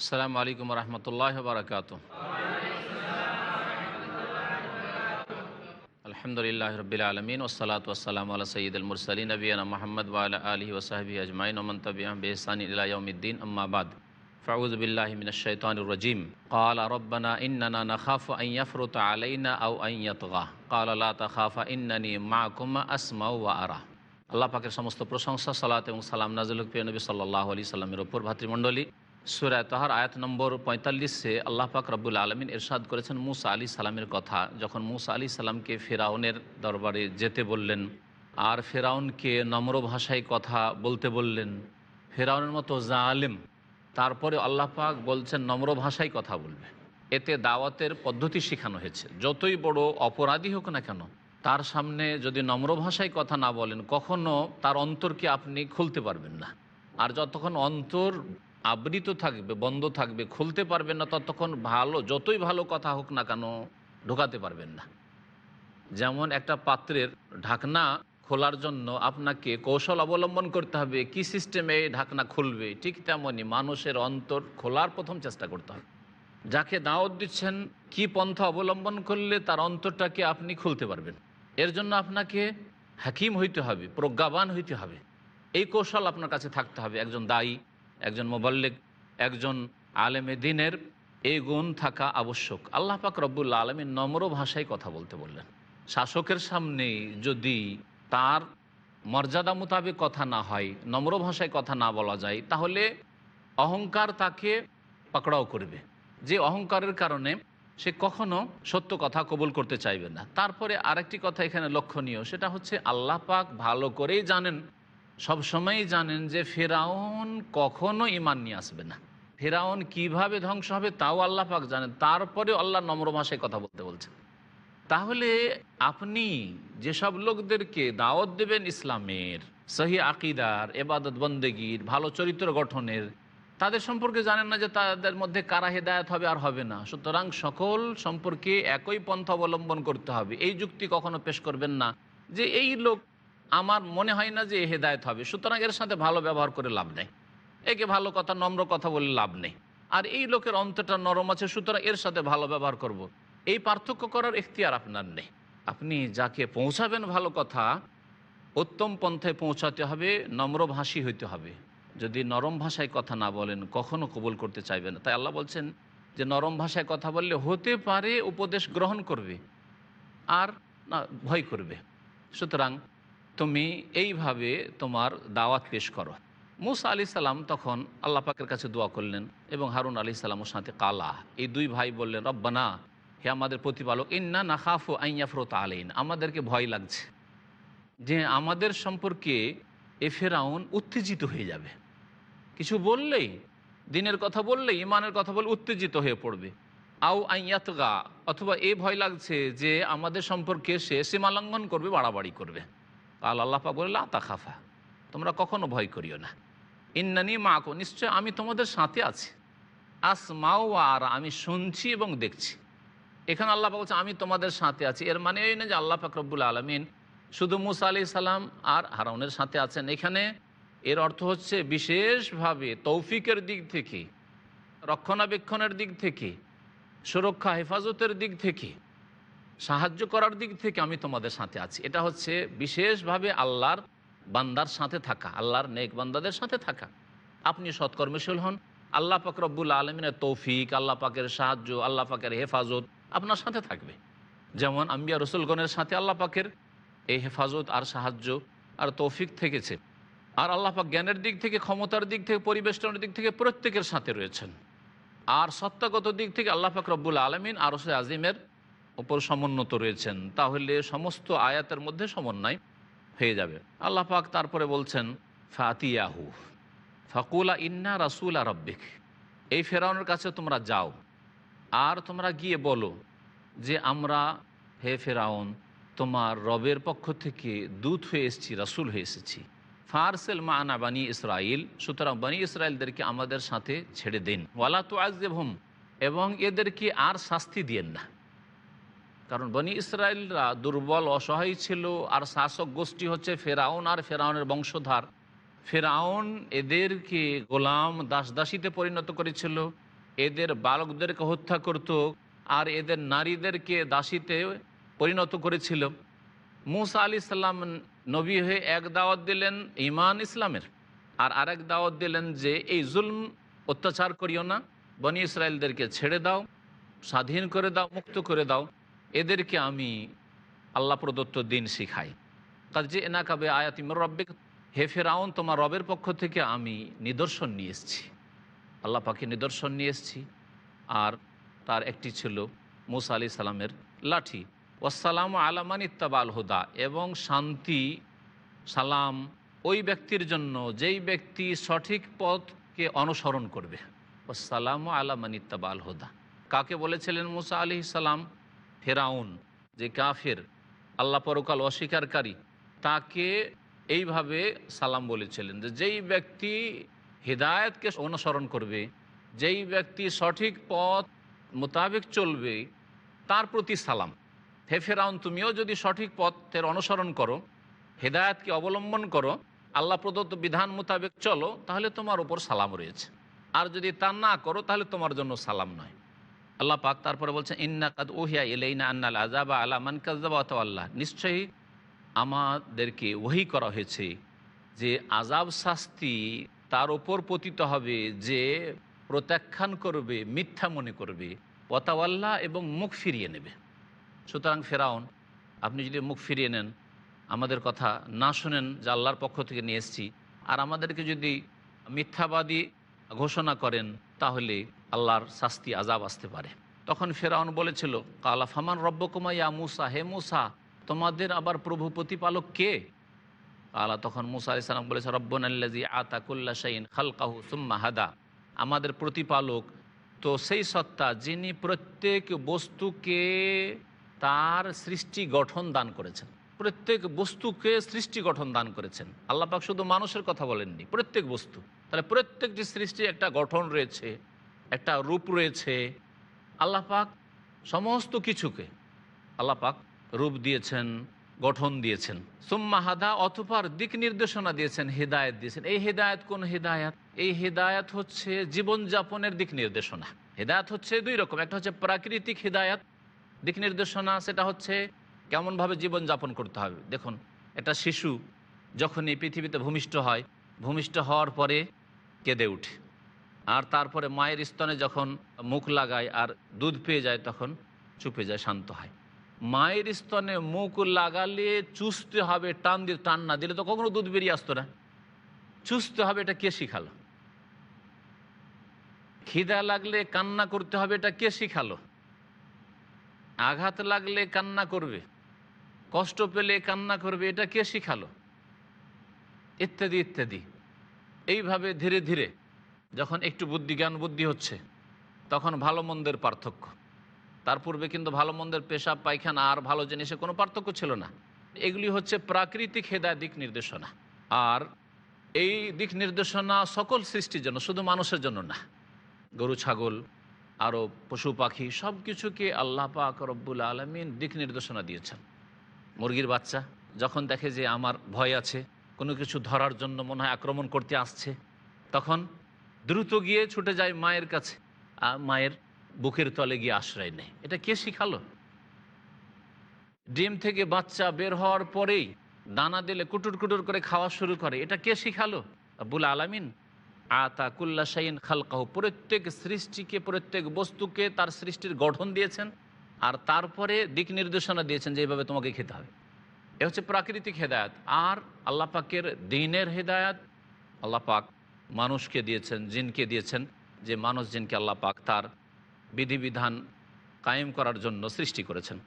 আসসালামু আলাইকুম রহমতুল্লাহ বারকাত আলহামদুলিল্লাহ রবিল আলমিন ওসলাত ওসালাম আল্লাহ সঈদ মুরসলী নবীনা মোহাম্মদ ওয়াল আলী ওসাহবি আজমাইন ওমন তবিয়াম বেহসানি ইলাউদ্দিন আম্মাবাদ فأعوذ بالله من الشيطان الرجيم قال ربنا إننا نخاف أن يفرط علينا أو أن يطغى قال لا تخاف إنني معكم أسمع وأرى আল্লাহ পাকের সমস্ত প্রশংসা সালাত এবং সালাম নাজুল প্রিয় নবী সাল্লাহ আলি সাল্লামের ওপর ভাতৃমণ্ডলী সুরায় তাহার আয়াত নম্বর পঁয়তাল্লিশে আল্লাহ পাক রব্বুল আলমিন এরশাদ করেছেন, মুসা আলী সালামের কথা। যখন মুসা আলী সালামকে ফেরাউনের দরবারে যেতে বললেন, আর ফেরাউনকে নম্র ভাষায় কথা বলতে বললেন, ফেরাউনের মতো জা জালেম তারপরে আল্লাহ পাক বলছেন, নম্র ভাষায় কথা বলবে। এতে দাওয়াতের পদ্ধতি শেখানো হয়েছে। যতই বড় অপরাধী হোক না কেন, তার সামনে যদি নম্র ভাষায় কথা না বলেন, কখনো তার অন্তরকে আপনি খুলতে পারবেন না। আর যতক্ষণ অন্তর আবৃত থাকবে, বন্ধ থাকবে, খুলতে পারবেন না, ততক্ষণ ভালো, যতই ভালো কথা হোক না কেন, ঢোকাতে পারবেন না। যেমন একটা পাত্রের ঢাকনা খোলার জন্য আপনাকে কৌশল অবলম্বন করতে হবে, কি সিস্টেমে ঢাকনা খুলবে, ঠিক তেমনই মানুষের অন্তর খোলার প্রথম চেষ্টা করতে হবে। যাকে দাওয়াত দিচ্ছেন, কি পন্থা অবলম্বন করলে তার অন্তরটাকে আপনি খুলতে পারবেন। এর জন্য আপনাকে হাকিম হইতে হবে, প্রজ্ঞাবান হইতে হবে। এই কৌশল আপনার কাছে থাকতে হবে, একজন দায়ী একজন মোবাল্লিক, একজন আলেমে দিনের এই গুণ থাকা আবশ্যক। আল্লাহ পাক রব্বুল্লা আলমী নম্র ভাষায় কথা বলতে বললেন। শাসকের সামনে যদি তার মর্যাদা মোতাবেক কথা না হয়, নম্র ভাষায় কথা না বলা যায়, তাহলে অহংকার তাকে পাকড়াও করবে। যে অহংকারের কারণে সে কখনো সত্য কথা কবুল করতে চাইবে না। তারপরে আরেকটি কথা এখানে লক্ষণীয়, সেটা হচ্ছে আল্লাহ পাক ভালো করেই জানেন সবসময়ই জানেন যে ফেরাউন কখনো ইমান নিয়ে আসবে না। ফেরাউন কীভাবে ধ্বংস হবে তাও আল্লাহ পাক জানেন। তারপরে আল্লাহ নম্র ভাষায় কথা বলতে বলছেন। তাহলে আপনি যেসব লোকদেরকে দাওয়াত দেবেন ইসলামের, সহি আকিদার, এবাদত বন্দেগীর, ভালো চরিত্র গঠনের, তাদের সম্পর্কে জানেন না যে তাদের মধ্যে কারা হেদায়ত হবে আর হবে না। সুতরাং সকল সম্পর্কে একই পন্থা অবলম্বন করতে হবে। এই যুক্তি কখনো পেশ করবেন না যে এই লোক আমার মনে হয় না যে এ হেদায়ত হবে। সুতরাং এর সাথে ভালো ব্যবহার করে লাভ নেই। একে ভালো কথা, নম্র কথা বলে লাভ নেই। আর এই লোকের অন্তটা নরম আছে, সুতরাং এর সাথে ভালো ব্যবহার করব। এই পার্থক্য করার এখতিয়ার আপনার নেই। আপনি যাকে পৌঁছাবেন ভালো কথা, উত্তম পন্থায় পৌঁছাতে হবে নম্রভাষী হইতে হবে। যদি নরম ভাষায় কথা না বলেন, কখনো কবুল করতে চাইবেন তাই আল্লাহ বলছেন যে, নরম ভাষায় কথা বললে হতে পারে উপদেশ গ্রহণ করবে, আর না, ভয় করবে। সুতরাং তুমি এইভাবে তোমার দাওয়াত পেশ করো। মুসা আলি সাল্লাম তখন আল্লাহ পাকের কাছে দোয়া করলেন এবং হারুন আলি সাল্লামের সাথে কালা। এই দুই ভাই বললেন, রব্বানা, হে আমাদের প্রতিপালক, ইন্না না খাফু আইয়াফরত আলাইন। আমাদেরকে ভয় লাগছে যে আমাদের সম্পর্কে এ ফেরাউন উত্তেজিত হয়ে যাবে। কিছু বললেই, দিনের কথা বললেই, ইমানের কথা বলে উত্তেজিত হয়ে পড়বে। আও আইয়াতগা অথবা এ ভয় লাগছে যে আমাদের সম্পর্কে সে সীমালঙ্ঘন করবে, বাড়াবাড়ি করবে। আল আল্লাহ পাক বলল তা খাফা তোমরা কখনো ভয় করিও না। ইন্নানি মা মাকো নিশ্চয় আমি তোমাদের সাথে আছি। আসমাও আর আমি শুনছি এবং দেখছি। এখানে আল্লাহ বলছে, আমি তোমাদের সাথে আছি। এর মানে এই না যে আল্লাহ ফাকরবুল আলমিন শুধু মুসা আলি সালাম আর হারাউনের সাথে আছেন। এখানে এর অর্থ হচ্ছে বিশেষভাবে তৌফিকের দিক থেকে, রক্ষণাবেক্ষণের দিক থেকে, সুরক্ষা, হেফাজতের দিক থেকে সাহায্য করার দিক থেকে আমি তোমাদের সাথে আছি। এটা হচ্ছে বিশেষভাবে আল্লাহর বান্দার সাথে থাকা, আল্লাহর নেক বান্দাদের সাথে থাকা। আপনি সৎকর্মশীল হন, আল্লাহ পাক রব্বুল আলমিনের তৌফিক, আল্লাহ পাকের সাহায্য, আল্লাহ পাকের হেফাজত আপনার সাথে থাকবে। যেমন আম্বিয়া রসুলগণের সাথে আল্লাহ পাকের এই হেফাজত আর সাহায্য আর তৌফিক থেকেছে। আর আল্লাহ পাক জ্ঞানের দিক থেকে, ক্ষমতার দিক থেকে, পরিবেষ্টনের দিক থেকে প্রত্যেকের সাথে রয়েছেন। আর সত্তাগত দিক থেকে আল্লাহ পাক রব্বুল আলমিন আরসে আজিমের ওপর সমুন্নত রয়েছেন, তাহলে সমস্ত আয়াতের মধ্যে সমন্বয় হয়ে যাবে। আল্লাহ পাক তারপরে বলছেন, ফাতিয়াহু। ফাকুলা ইন্না রাসুল আরব্বিক এই ফেরাউনের কাছে তোমরা যাও, আর তোমরা গিয়ে বলো যে, আমরা হে ফেরাউন, তোমার রবের পক্ষ থেকে দূত হয়ে এসেছি, রাসুল হয়ে এসেছি। ফারসেল মানা বানী ইসরাইল সুতরাং বানী ইসরায়েলদেরকে আমাদের সাথে ছেড়ে দিন। ওয়ালা তো হুম এবং এদেরকে আর শাস্তি দিয়েন না। কারণ বনি ইসরায়েলরা দুর্বল, অসহায় ছিল আর শাসক গোষ্ঠী হচ্ছে ফেরাউন আর ফেরাউনের বংশধার। ফেরাউন এদেরকে গোলাম দাস দাসীতে পরিণত করেছিল, এদের বালকদেরকে হত্যা করত আর এদের নারীদেরকে দাসীতে পরিণত করেছিল। মুসা আলি সাল্লাম নবী হয়ে এক দাওয়াত দিলেন ইমান ইসলামের। আর আরেক দাওয়াত দিলেন যে, এই জুলম অত্যাচার করিও না, বনি ইসরায়েলদেরকে ছেড়ে দাও, স্বাধীন করে দাও, মুক্ত করে দাও। এদেরকে আমি আল্লাহ প্রদত্ত দিন শিখাই। কাজ এনা কাবে আয়াতিমর রব্বে হে ফেরাউন, তোমার রবের পক্ষ থেকে আমি নিদর্শন নিয়ে এসেছি। আল্লাহ পাখি নিদর্শন নিয়ে এসেছি। আর তার একটি ছিল মুসা আলি সালামের লাঠি। ওয়াসালাম আলামান ইত্তাবাল হুদা, এবং শান্তি, সালাম ওই ব্যক্তির জন্য যেই ব্যক্তি সঠিক পথকে অনুসরণ করবে। ওসালাম আলামান ইত্তাবাল হুদা। কাকে বলেছিলেন মুসা আলি সালাম? ফেরাউন, যে কাফের, আল্লাহ পরকাল অস্বীকারী, তাকে এইভাবে সালাম বলেছিলেন যে যেই ব্যক্তি হৃদায়তকে অনুসরণ করবে, যেই ব্যক্তি সঠিক পথ মোতাবেক চলবে, তার প্রতি সালাম। হে ফেরাউন, তুমিও যদি সঠিক পথের অনুসরণ করো, হেদায়তকে অবলম্বন করো, আল্লাহ প্রদত্ত বিধান মোতাবেক চলো, তাহলে তোমার উপর সালাম রয়েছে। আর যদি তা না করো, তাহলে তোমার জন্য সালাম নয়। আল্লাহ পাক তারপরে বলছেন, ইন্না কাদ ওহিয়া ইলাইনা আন্নাল আজাবা আলা মান কাজাবা আল্লাহ নিশ্চয়ই আমাদেরকে ওহি করা হয়েছে যে আজাব শাস্তি তার ওপর পতিত হবে, যে প্রত্যাখ্যান করবে, মিথ্যা মনে করবে পতাওয়াল্লাহ এবং মুখ ফিরিয়ে নেবে। সুতরাং ফেরাউন, আপনি যদি মুখ ফিরিয়ে নেন, আমাদের কথা না শোনেন যে আল্লাহর পক্ষ থেকে নিয়ে এসেছি, আর আমাদেরকে যদি মিথ্যাবাদী ঘোষণা করেন তাহলে আল্লাহর শাস্তি আজাব আসতে পারে। তখন ফেরাউন বলেছিল, কালা ফামান রব্বকুমা ইয়া মুসা? হে মুসা, তোমাদের আবার প্রভু প্রতিপালক কে? আল্লাহ তখন মুসা আলি সালাম বলেছে রব্বন আল্লাজি আতাকুল্লা শাইন খালকাহু সুম্মা হাদা। আমাদের প্রতিপালক তো সেই সত্তা যিনি প্রত্যেক বস্তুকে তার সৃষ্টি গঠন দান করেছেন। প্রত্যেক বস্তুকে সৃষ্টি গঠন দান করেছেন। আল্লাহ পাক শুধু মানুষের কথা বলেননি, প্রত্যেক বস্তু। তাহলে প্রত্যেকটি সৃষ্টি একটা গঠন রয়েছে, একটা রূপ রয়েছে। আল্লাহ পাক সমস্ত কিছুকে আল্লাহ পাক রূপ দিয়েছেন, গঠন দিয়েছেন। সুম্মা হাদা অথপার দিক নির্দেশনা দিয়েছেন, হেদায়ত দিয়েছেন। এই হেদায়ত কোন হেদায়ত? এই হেদায়ত হচ্ছে জীবনযাপনের দিক নির্দেশনা। হেদায়ত হচ্ছে দুই রকম, একটা হচ্ছে প্রাকৃতিক হেদায়ত, দিক নির্দেশনা, সেটা হচ্ছে কেমনভাবে জীবনযাপন করতে হবে? দেখুন, একটা শিশু যখন এই পৃথিবীতে ভূমিষ্ঠ হয়, ভূমিষ্ঠ হওয়ার পরে কেঁদে উঠে। আর তারপরে মায়ের স্তনে যখন মুখ লাগায় আর দুধ পেয়ে যায়, তখন চুপে যায়, শান্ত হয়। মায়ের স্তনে মুখ লাগালে চুষতে হবে, টান দিয়ে, টান না দিলে তো কখনো দুধ বেরিয়ে আসতো না। চুষতে হবে, এটা কে শিখালো? খিদা লাগলে কান্না করতে হবে, এটা কে শিখালো? আঘাত লাগলে কান্না করবে। কষ্ট পেলে কান্না করবে, এটা কে শিখালো? ইত্যাদি ইত্যাদি। এইভাবে ধীরে ধীরে যখন একটু বুদ্ধি, জ্ঞান বুদ্ধি হচ্ছে, তখন ভালো মন্দের পার্থক্য। তার পূর্বে কিন্তু ভালো মন্দের পেশাব, পায়খানা আর ভালো জিনিসে কোনো পার্থক্য ছিল না। এগুলি হচ্ছে প্রাকৃতিক হেদায় দিক নির্দেশনা। আর এই দিক নির্দেশনা সকল সৃষ্টির জন্য, শুধু মানুষের জন্য না। গরু, ছাগল, আরও পশু, পাখি সব কিছুকে আল্লাহ পাক রব্বুল আলমিন দিক নির্দেশনা দিয়েছেন। মুরগির বাচ্চা, যখন দেখে যে আমার ভয় আছে, কোনো কিছু ধরার জন্য মনে হয় আক্রমণ করতে আসছে, তখন দ্রুত গিয়ে ছুটে যায় মায়ের কাছে। আর মায়ের বুকের তলে গিয়ে আশ্রয় নেয়। এটা কে শিখালো? ডিম থেকে বাচ্চা বের হওয়ার পরেই দানা দিলে কুটুর কুটুর করে খাওয়া শুরু করে। এটা কে শিখালো? আব্বুল আলামিন। আতা কুল্লা শাইন খালকাহ। প্রত্যেক সৃষ্টিকে, প্রত্যেক বস্তুকে তার সৃষ্টির গঠন দিয়েছেন। আর তারপরে দিক নির্দেশনা দিয়েছেন যে এইভাবে তোমাকে খেতে হবে। এ হচ্ছে প্রাকৃতিক হেদায়াত। আর আল্লাহ পাকের দিনের হেদায়াত, আল্লাহ পাক মানুষকে দিয়েছেন, জিনকে দিয়েছেন, যে মানুষ জিনকে আল্লাহ পাক তার বিধিবিধান কায়েম করার জন্য সৃষ্টি করেছেন।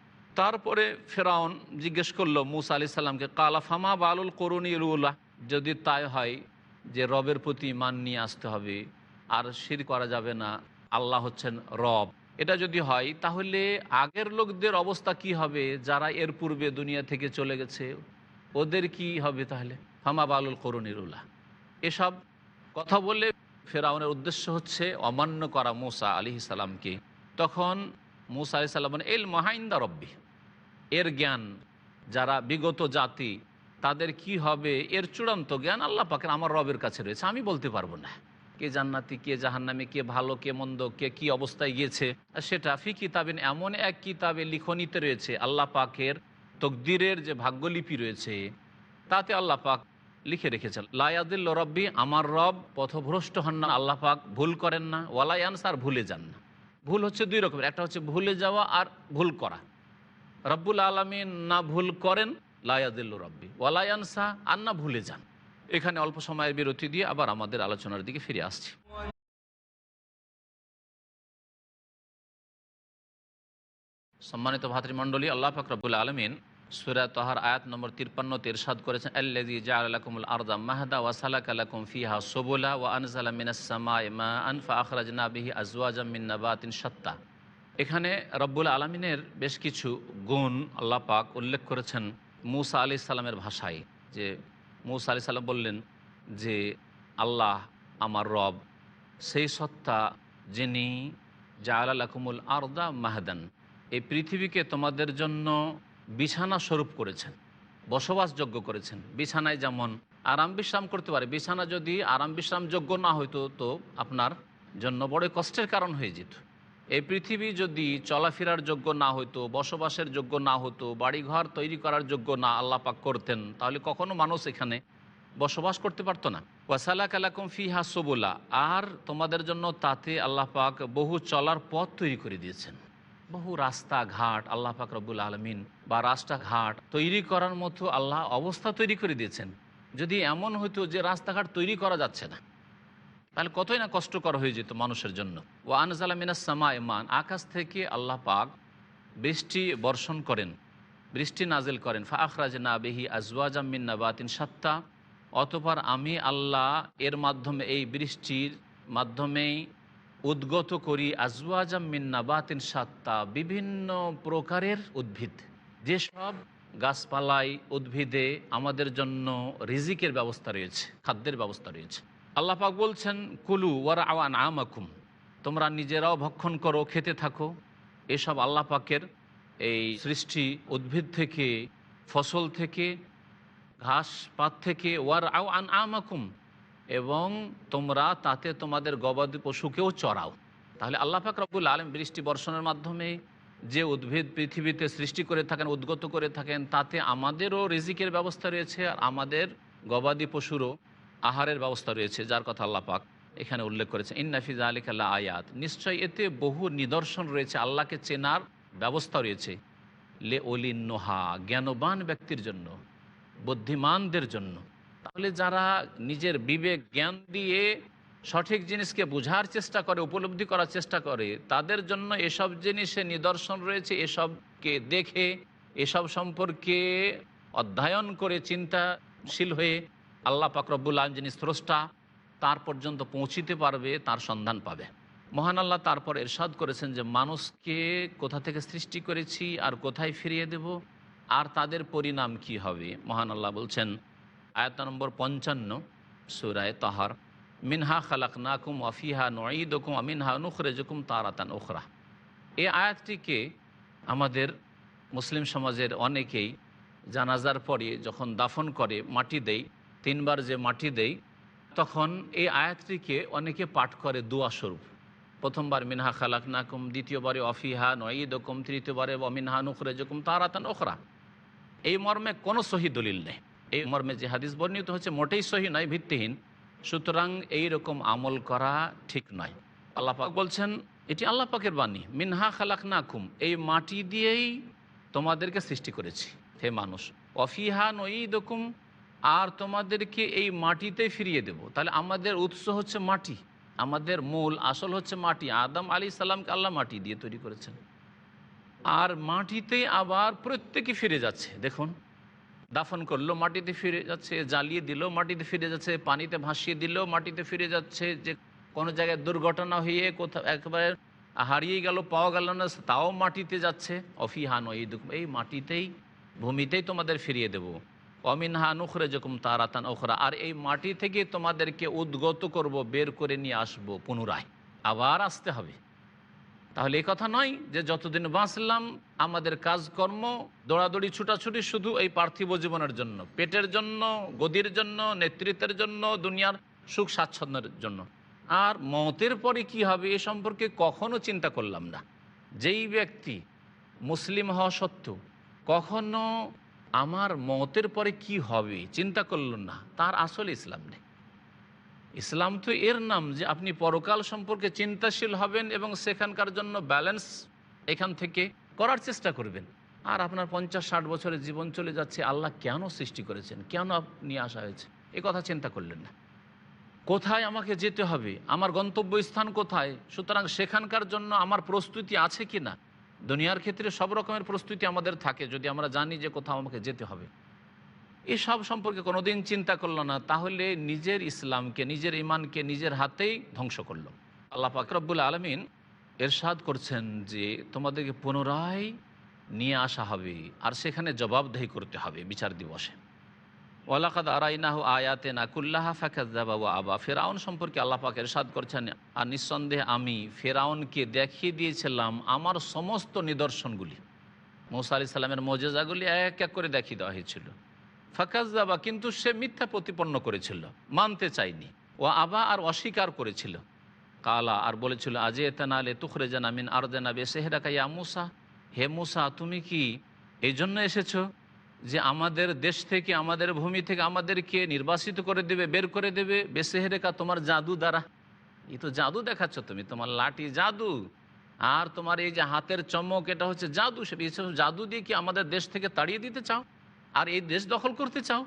তারপরে ফেরাউন জিজ্ঞেস করল, মুসা আলি সাল্লামকে কালাফামা বালুল করুন ইউল্লাহ যদি তাই হয় যে রবের প্রতি মান নিয়ে আসতে হবে, আর শির করা যাবে না, আল্লাহ হচ্ছেন রব। এটা যদি হয়, তাহলে আগের লোকদের অবস্থা কি হবে যারা এর পূর্বে দুনিয়া থেকে চলে গেছে? ওদের কি হবে তাহলে? ফামা বালুল করুনিরুল্লাহ এসব কথা বলে ফেরাউনের উদ্দেশ্য হচ্ছে অমান্য করা মুসা আলি সালামকে। তখন মুসা আলি সাল্লাম এল মহাইন্দা রব্বি। এর জ্ঞান, যারা বিগত জাতি, তাদের কি হবে? এর চূড়ান্ত জ্ঞান আল্লাহ পাকের, আমার রবের কাছে রয়েছে। আমি বলতে পারব না। কে জান্নাতি, কে জাহান্নামে, কে ভালো, কে মন্দ, কে কি অবস্থায় গিয়েছে। সেটা ফি কিতাবেন, এমন এক কিতাবে লিখনিতে রয়েছে আল্লাহ পাকের তকদিরের যে ভাগ্যলিপি রয়েছে, তাতে আল্লাহ পাক লিখে রেখেছেন লায়াদিল্ল রব্বি, আমার রব পথভ্রষ্ট হন না, আল্লাহ পাক ভুল করেন না ওয়ালায়ানস আর ভুলে যান না। ভুল হচ্ছে দুই রকমের, একটা হচ্ছে ভুলে যাওয়া আর ভুল করা। রব্বুল আলমিন না ভুল করেন লায়াদিল্ল রব্বি ওয়ালায়ানসা আর না ভুলে যান। এখানে অল্প সময়ের বিরতি দিয়ে আবার আমাদের আলোচনার দিকে ফিরে আসছি। সম্মানিত ভাতৃমণ্ডলী, আল্লাহ ফাকরাবুল আলমিন সুরা তহার আয়াত নম্বর তিরপান্ন তেরসাদ করেছেন আল্লাজি জাআলাকুমুল আরদা মাহদা ওয়া সালাকালাকুম ফিহা সুবুলা ওয়া আনজালা মিনাস সামাই মাআন ফাআখরাজনা বিহি আজওয়াজাম মিন নাবাতিন শাত্তা। এখানে রব্বুল আলমিনের বেশ কিছু গুণ আল্লাহ পাক উল্লেখ করেছেন মুসা আলি সাল্লামের ভাষায়, যে মুসা আলি সাল্লাম বললেন যে, আল্লাহ আমার রব, সেই সত্তা যিনি জাআলাকুমুল আরদা মাহদান, এই পৃথিবীকে তোমাদের জন্য বিছানা স্বরূপ করেছেন, বসবাসযোগ্য করেছেন। বিছানায় যেমন আরাম বিশ্রাম করতে পারে, বিছানা যদি আরাম বিশ্রাম যোগ্য না হইতো, তো আপনার জন্য বড় কষ্টের কারণ হয়ে যেত। এই পৃথিবী যদি চলাফেরার যোগ্য না হতো বসবাসের যোগ্য না হতো, বাড়িঘর তৈরি করার যোগ্য না আল্লাপাক করতেন, তাহলে কখনো মানুষ এখানে বসবাস করতে পারতো না। ওয়াসালা কালাকুম ফি হাসবুল্লা আর তোমাদের জন্য তাতে আল্লাহ পাক বহু চলার পথ তৈরি করে দিয়েছেন। বহু রাস্তাঘাট আল্লাহ পাক রব্বুল আলমিন বা রাস্তাঘাট তৈরি করার মতো আল্লাহ অবস্থা তৈরি করে দিয়েছেন। যদি এমন হতো যে রাস্তাঘাট তৈরি করা যাচ্ছে না তাহলে কতই না কষ্টকর হয়ে যেত মানুষের জন্য। ও আনজালা মিনাস সামা ইমান আকাশ থেকে আল্লাহ পাক বৃষ্টি বর্ষণ করেন, বৃষ্টি নাজেল করেন। ফাখরাজ না বেহি আজওয়াজাম মিন নাবাতিন সাত্তা, অতপর আমি আল্লাহ এর মাধ্যমে এই বৃষ্টির মাধ্যমেই উদ্গত করি আজওয়াজাম মিন নাবাতিন সাত্তা, বিভিন্ন প্রকারের উদ্ভিদ। যেসব গাছপালায় উদ্ভিদে আমাদের জন্য রিজিকের ব্যবস্থা রয়েছে, খাদ্যের ব্যবস্থা রয়েছে। আল্লাহ পাক বলছেন, কুলু ওয়ার আওয়ান আমাকুম তোমরা নিজেরাও ভক্ষণ করো, খেতে থাকো। এসব আল্লাহ পাকের এই সৃষ্টি উদ্ভিদ থেকে, ফসল থেকে, ঘাস পাত থেকে ওয়ার আও আন আমাকুম এবং তোমরা তাতে তোমাদের গবাদি পশুকেও চড়াও। তাহলে আল্লাহ পাক রব্বুল আলম বৃষ্টি বর্ষণের মাধ্যমে যে উদ্ভিদ পৃথিবীতে সৃষ্টি করে থাকেন, উদ্গত করে থাকেন, তাতে আমাদেরও রিজিকের ব্যবস্থা রয়েছে আর আমাদের গবাদি পশুরও আহারের ব্যবস্থা রয়েছে, যার কথা আল্লাহ পাক এখানে উল্লেখ করেছে ইন্নাফিজ আলিক আল্লাহ আয়াত নিশ্চয় এতে বহু নিদর্শন রয়েছে, আল্লাহকে চেনার ব্যবস্থা রয়েছে। লে অলিন নোহা জ্ঞানবান ব্যক্তির জন্য, বুদ্ধিমানদের জন্য। তাহলে যারা নিজের বিবেক, জ্ঞান দিয়ে সঠিক জিনিসকে বোঝার চেষ্টা করে, উপলব্ধি করার চেষ্টা করে, তাদের জন্য এসব জিনিসে নিদর্শন রয়েছে, এসবকে দেখে, এসব সম্পর্কে অধ্যয়ন করে চিন্তাশীল হয়ে আল্লাহ পাকরবুল আলম যিনি স্রষ্টা, তার পর্যন্ত পৌঁছিতে পারবে, তার সন্ধান পাবে। মহান আল্লাহ তারপর এরশাদ করেছেন যে, মানুষকে কোথা থেকে সৃষ্টি করেছি আর কোথায় ফিরিয়ে দেব? আর তাদের পরিণাম কি হবে? মহান আল্লাহ বলছেন, আয়াত নম্বর পঞ্চান্ন, সুরায় তাহার, মিনহা খালাক নাকুম আফিহা নঈদকুম আমিনহা নুখরে নুখরেজকুম তারাতান ওখরা এই আয়াতটিকে আমাদের মুসলিম সমাজের অনেকেই জানাজার পরে যখন দাফন করে, মাটি দেই তিনবার যে মাটি দেই, তখন এই আয়াতটিকে অনেকে পাঠ করে দুয়া স্বরূপ। প্রথমবার, মিনহা খালাক নাকুম দ্বিতীয়বারে, অফিহা নঈদকুম তৃতীয়বারে অমিনহা নুখরেজকুম তারাতান ওখরা এই মর্মে কোনো সহি দলিল নেই। এই মর্মে যে হাদিস বর্ণিত হচ্ছে মোটেই সহি নয়, ভিত্তিহীন। সুতরাং এই রকম আমল করা ঠিক নয়। আল্লাপাক বলছেন, এটি আল্লাপাকের বাণী। মিনহা খালাক নাকুম এই মাটি দিয়েই তোমাদেরকে সৃষ্টি করেছি। হে মানুষ অফিহা নঈদকুম আর তোমাদেরকে এই মাটিতে ফিরিয়ে দেব। তাহলে আমাদের উৎস হচ্ছে মাটি। আমাদের মূল আসল হচ্ছে মাটি। আদম আলী সাল্লামকে আল্লাহ মাটি দিয়ে তৈরি করেছেন। আর মাটিতে আবার প্রত্যেকে ফিরে যাচ্ছে। দেখুন, দাফন করল, মাটিতে ফিরে যাচ্ছে, জ্বালিয়ে দিল, মাটিতে ফিরে যাচ্ছে, পানিতে ভাসিয়ে দিল, মাটিতে ফিরে যাচ্ছে, যে কোনো জায়গায় দুর্ঘটনা হয়ে কোথাও একেবারে হারিয়ে গেল, পাওয়া গেল না, তাও মাটিতে যাচ্ছে। অফিহান এই মাটিতেই, ভূমিতেই তোমাদের ফিরিয়ে দেব। অমিনহা নুখরে যখন তারাতান ওখরা আর এই মাটি থেকে তোমাদেরকে উদ্গত করব, বের করে নিয়ে আসব পুনরায়। আবার আসতে হবে। তাহলে এই কথা নয় যে যতদিন বাঁচলাম, আমাদের কাজকর্ম, দৌড়াদৌড়ি, ছুটাছুটি শুধু এই পার্থিব জীবনের জন্য, পেটের জন্য, গদির জন্য, নেতৃত্বের জন্য, দুনিয়ার সুখ স্বাচ্ছন্দ্যের জন্য। আর মতের পরে কি হবে এ সম্পর্কে কখনো চিন্তা করলাম না। যেই ব্যক্তি মুসলিম হওয়া সত্ত্বেও কখনো আমার মতের পরে কি হবে? চিন্তা করল না। তার আসলে ইসলাম নেই। ইসলাম তো এর নাম যে আপনি পরকাল সম্পর্কে চিন্তাশীল হবেন এবং সেখানকার জন্য ব্যালেন্স এখান থেকে করার চেষ্টা করবেন। আর আপনার পঞ্চাশ, ষাট বছরের জীবন চলে যাচ্ছে। আল্লাহ কেন সৃষ্টি করেছেন? কেন নিয়ে আসা হয়েছে? এ কথা চিন্তা করলেন না। কোথায় আমাকে যেতে হবে? আমার গন্তব্যস্থান কোথায়? সুতরাং সেখানকার জন্য আমার প্রস্তুতি আছে কি না দুনিয়ার ক্ষেত্রে সব রকমের প্রস্তুতি আমাদের থাকে, যদি আমরা জানি যে কোথাও আমাকে যেতে হবে। এসব সম্পর্কে কোনোদিন চিন্তা করল না, তাহলে নিজের ইসলামকে, নিজের ইমানকে নিজের হাতেই ধ্বংস করল। আল্লাহ ফাকরবুল আলমিন এরশাদ করছেন যে, তোমাদেরকে পুনরায় নিয়ে আসা হবে, আর সেখানে জবাবদেহি করতে হবে বিচার দিবসে। ওয়ালাকাদ আরাইনাহু আয়াতে না নাকুল্লাহা ফাকাজ্জাবা আবা। ফেরাউন সম্পর্কে আল্লাহ পাক এরশাদ করছেন, আর নিঃসন্দেহে আমি ফেরাউনকে দেখিয়ে দিয়েছিলাম আমার সমস্ত নিদর্শনগুলি। মৌসা আলি সাল্লামের মজেজাগুলি এক এক করে দেখিয়ে দেওয়া হয়েছিল। ফাকাজ্জাবা কিন্তু সে মিথ্যা প্রতিপন্ন করেছিল, মানতে চায়নি ও আবা আর অস্বীকার করেছিল। কালা আর বলেছিল, আজে এতানালে তুখরে জানামিন আর জানাবে সেহেরা কাইয়া মুসা? হে মুসা, তুমি কি এই জন্য এসেছ? যে আমাদের দেশ থেকে, আমাদের ভূমি থেকে আমাদেরকে নির্বাসিত করে দেবে, বের করে দেবে, বেসেহেরেকা তোমার জাদু দ্বারা। এই তো জাদু দেখাচ্ছ তুমি, তোমার লাঠি জাদু। আর তোমার এই যে হাতের চমক, এটা হচ্ছে জাদু, সে জাদু দিয়ে কি আমাদের দেশ থেকে তাড়িয়ে দিতে চাও? আর এই দেশ দখল করতে চাও?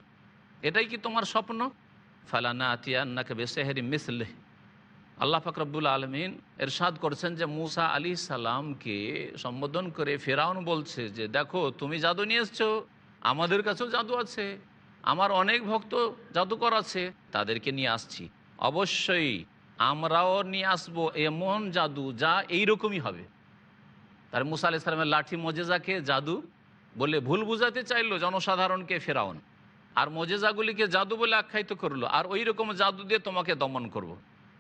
এটাই কি তোমার স্বপ্ন? ফালানা আতিয়ান্নাকে বেসেহেরি মিসলে। আল্লাহ ফাকরবুল আলমিন এরশাদ করছেন যে মুসা আলী সালামকে সম্বোধন করে ফেরাউন বলছে যে, দেখো, তুমি জাদু নিয়ে এসছো আমাদের কাছেও জাদু আছে, আমার অনেক ভক্ত জাদুকর আছে, তাদেরকে নিয়ে আসছি। অবশ্যই আমরাও নিয়ে আসব এমন জাদু যা এইরকমই হবে। তার মুসা আলি সালামের লাঠি মজেজাকে জাদু বলে ভুল বুঝাতে চাইলো জনসাধারণকে ফেরাউন। আর মজেজাগুলিকে জাদু বলে আখ্যায়িত করল, আর ওই রকম জাদু দিয়ে তোমাকে দমন করব।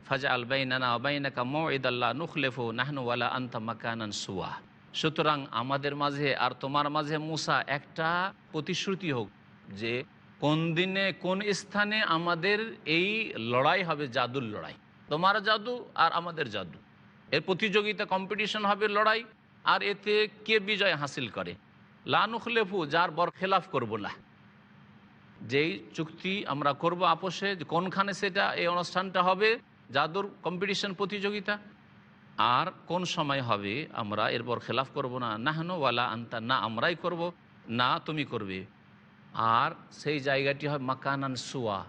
ফাজা আল বাইনানা আবাইনাকা মঈদাল্লাহ নুখলেফু নাহনুওয়ালা আন্তা মাকানান সুয়া সুতরাং আমাদের মাঝে আর তোমার মাঝে মুসা একটা প্রতিশ্রুতি হোক যে কোন দিনে কোন স্থানে আমাদের এই লড়াই হবে জাদুর লড়াই। তোমার জাদু আর আমাদের জাদু। এর প্রতিযোগিতা কম্পিটিশন হবে লড়াই, আর এতে কে বিজয় হাসিল করে? লানুখলেফু যার বর খেলাফ করব না। যেই চুক্তি আমরা করব আপোষে কোনখানে সেটা, এই অনুষ্ঠানটা হবে জাদুর কম্পিটিশন প্রতিযোগিতা। আর কোন সময় হবে আমরা এরপর খেলাফ করব না? নাহনো ওয়ালা আন্তা, না আমরাই করব, না তুমি করবে। আর সেই জায়গাটি হয় মাকানান সুয়া,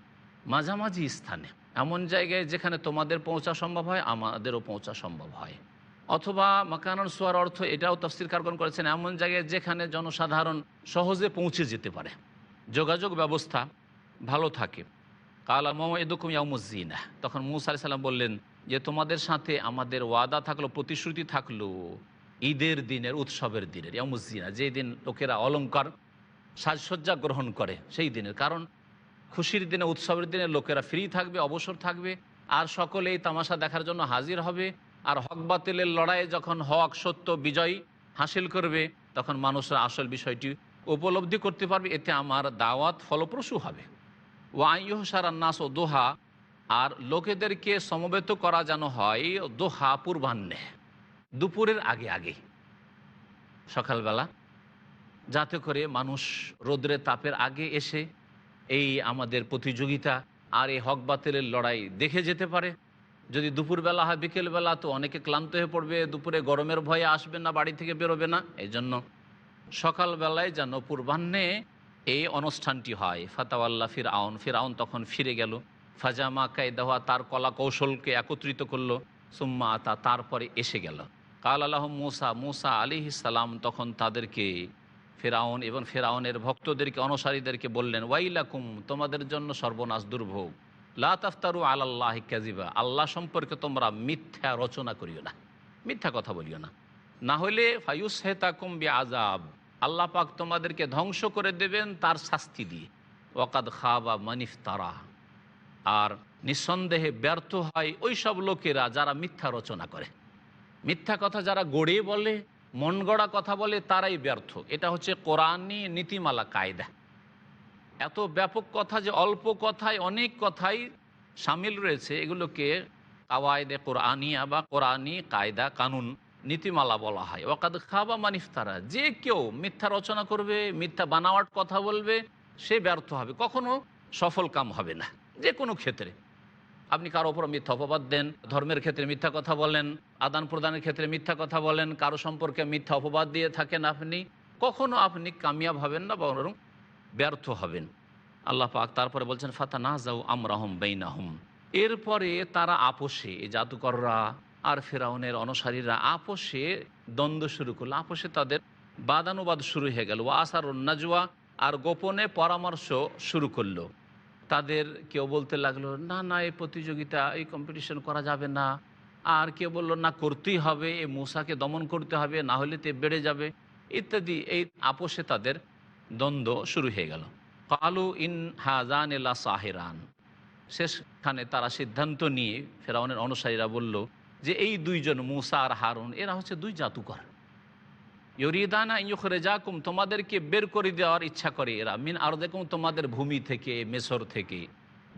মাঝামাঝি স্থানে। এমন জায়গায় যেখানে তোমাদের পৌঁছা সম্ভব হয়, আমাদেরও পৌঁছা সম্ভব হয়। অথবা মাকানান সুয়ার অর্থ এটাও তফসির কারণ করেছেন, এমন জায়গায় যেখানে জনসাধারণ সহজে পৌঁছে যেতে পারে। যোগাযোগ ব্যবস্থা ভালো থাকে। কালা মোহাম্মদুকুম ইয়ামুজ্জিনা তখন মুসা আলি সাল্লাম বললেন যে তোমাদের সাথে আমাদের ওয়াদা থাকল, প্রতিশ্রুতি থাকল, ঈদের দিনের, উৎসবের দিনের ইয়ামুজ্জিনা যেই দিন লোকেরা অলঙ্কার সাজসজ্জা গ্রহণ করে, সেই দিনের। কারণ খুশির দিনে, উৎসবের দিনে লোকেরা ফ্রি থাকবে, অবসর থাকবে, আর সকলে এই তামাশা দেখার জন্য হাজির হবে। আর হক বাতিলের লড়াইয়ে যখন হক, সত্য, বিজয় হাসিল করবে, তখন মানুষরা আসল বিষয়টি উপলব্ধি করতে পারবে। এতে আমার দাওয়াত ফলপ্রসূ হবে। ওয়াইহ সারান্নাস ও দোহা আর লোকেদেরকে সমবেত করা যেন হয় দোহা পূর্বাহ্নে, দুপুরের আগে আগে। সকালবেলা যাতে করে মানুষ রোদ্রে তাপের আগে এসে এই আমাদের প্রতিযোগিতা আর এই হক বাতিলের লড়াই দেখে যেতে পারে। যদি দুপুরবেলা হয়, বিকেলবেলা তো অনেকে ক্লান্ত হয়ে পড়বে, দুপুরে গরমের ভয়ে আসবে না, বাড়ি থেকে বেরোবে না। এই জন্য সকালবেলায় যেন পূর্বাহ্নে এই অনুষ্ঠানটি হয়। ফাতাওয়াল্লা ফির আউন ফির আউন তখন ফিরে গেল। ফাজামা কায়দাহা তার কলা কৌশলকে একত্রিত করল, সুম্মা আতা তারপরে এসে গেল। কাল আল্লাহ মুসা মুসা আলি সালাম তখন তাদেরকে ফেরাউন এবং ফেরাউনের ভক্তদেরকে, অনুসারীদেরকে বললেন, ওয়াইলাকুম, তোমাদের জন্য সর্বনাশ দুর্ভোগ। লা তাফতারু আল্লাহ কাজিবা আল্লাহ সম্পর্কে তোমরা মিথ্যা রচনা করিও না। মিথ্যা কথা বলিও না। না হলে ফায়ুস হেতাকুম বি আজাব আল্লাহ পাক তোমাদেরকে ধ্বংস করে দেবেন তার শাস্তি দিয়ে। ওয়াকাদ খাবা মানিফ তারা আর নিঃসন্দেহে ব্যর্থ হয় ওই সব লোকেরা যারা মিথ্যা রচনা করে। মিথ্যা কথা যারা গড়ে বলে, মন গড়া কথা বলে, তারাই ব্যর্থ। এটা হচ্ছে কোরআনই নীতিমালা কায়দা। এত ব্যাপক কথা যে অল্প কথায়, অনেক কথাই সামিল রয়েছে, এগুলোকে কাওয়ায়দে কোরআনিয়া বা কোরআনি কায়দা, কানুন নীতিমালা বলা হয়। ওকাদ খাবা মানিফতারা যে কেউ মিথ্যা রচনা করবে, মিথ্যা বানাওয়াট কথা বলবে, সে ব্যর্থ হবে। কখনো সফল কাম হবে না। যে কোনো ক্ষেত্রে। আপনি কারও ওপর মিথ্যা অপবাদ দেন, ধর্মের ক্ষেত্রে মিথ্যা কথা বলেন, আদান প্রদানের ক্ষেত্রে মিথ্যা কথা বলেন, কারও সম্পর্কে মিথ্যা অপবাদ দিয়ে থাকেন আপনি, কখনো আপনি কামিয়াব হবেন না, বরং ব্যর্থ হবেন। আল্লাহ পাক তারপরে বলছেন ফাতা না যাও আমরাহম বেইনাহম। এরপরে তারা আপোষে জাদুকররা আর ফেরাউনের অনুসারীরা আপোষে দ্বন্দ্ব শুরু করল। আপোষে তাদের বাদানুবাদ শুরু হয়ে গেল। ও আসার নাজুয়া আর গোপনে পরামর্শ শুরু করল। তাদের কেউ বলতে লাগল, না না, এই প্রতিযোগিতা, এই কম্পিটিশন করা যাবে না। আর কেউ বলল, না, করতেই হবে, এই মূসাকে দমন করতে হবে, না হলে তে বেড়ে যাবে। ইত্যাদি, এই আপোষে তাদের দ্বন্দ্ব শুরু হয়ে গেল। কালু ইন হাজান এলা সাহেরান। শেষখানে তারা সিদ্ধান্ত নিয়ে ফেরাউনের অনুসারীরা বলল যে, এই দুইজন মুসা আর হারুন, এরা হচ্ছে দুই জাতুকর ইয়রিদানা ইয়ুখরেজাকুম তোমাদেরকে বের করে দেওয়ার ইচ্ছা করে এরা। মিন আর দেখুন তোমাদের ভূমি থেকে মেসর থেকে।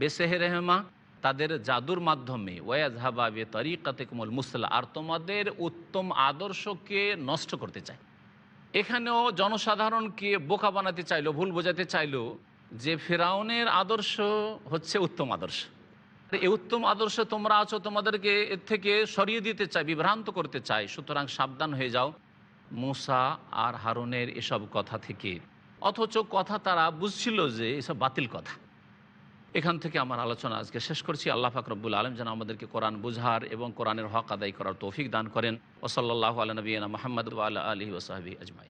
বেসেহে রেহমা, তাদের জাদুর মাধ্যমে। ওয়াজ হাবাবে তরিকাতে কুমল মুসলা, আর তোমাদের উত্তম আদর্শকে নষ্ট করতে চায়। এখানেও জনসাধারণকে বোকা বানাতে চাইলো, ভুল বোঝাতে চাইলো যে ফেরাউনের আদর্শ হচ্ছে উত্তম আদর্শ। এই উত্তম আদর্শ তোমরা আছো, তোমাদেরকে এর থেকে সরিয়ে দিতে চাই, বিভ্রান্ত করতে চাই। সুতরাং সাবধান হয়ে যাও। মুসা আর হারুনের এসব কথা থেকে। অথচ কথা তারা বুঝছিল যে এসব বাতিল কথা। এখান থেকে আমার আলোচনা আজকে শেষ করছি। আল্লাহ ফাকরবুল আলম যেন আমাদেরকে কোরআন বুঝার এবং কোরআনের হক আদায় করার তৌফিক দান করেন। ওসল্লাহ আলী নবীনা মোহাম্মদ আল্লাহ আলহি ওসাহাবি আজমাই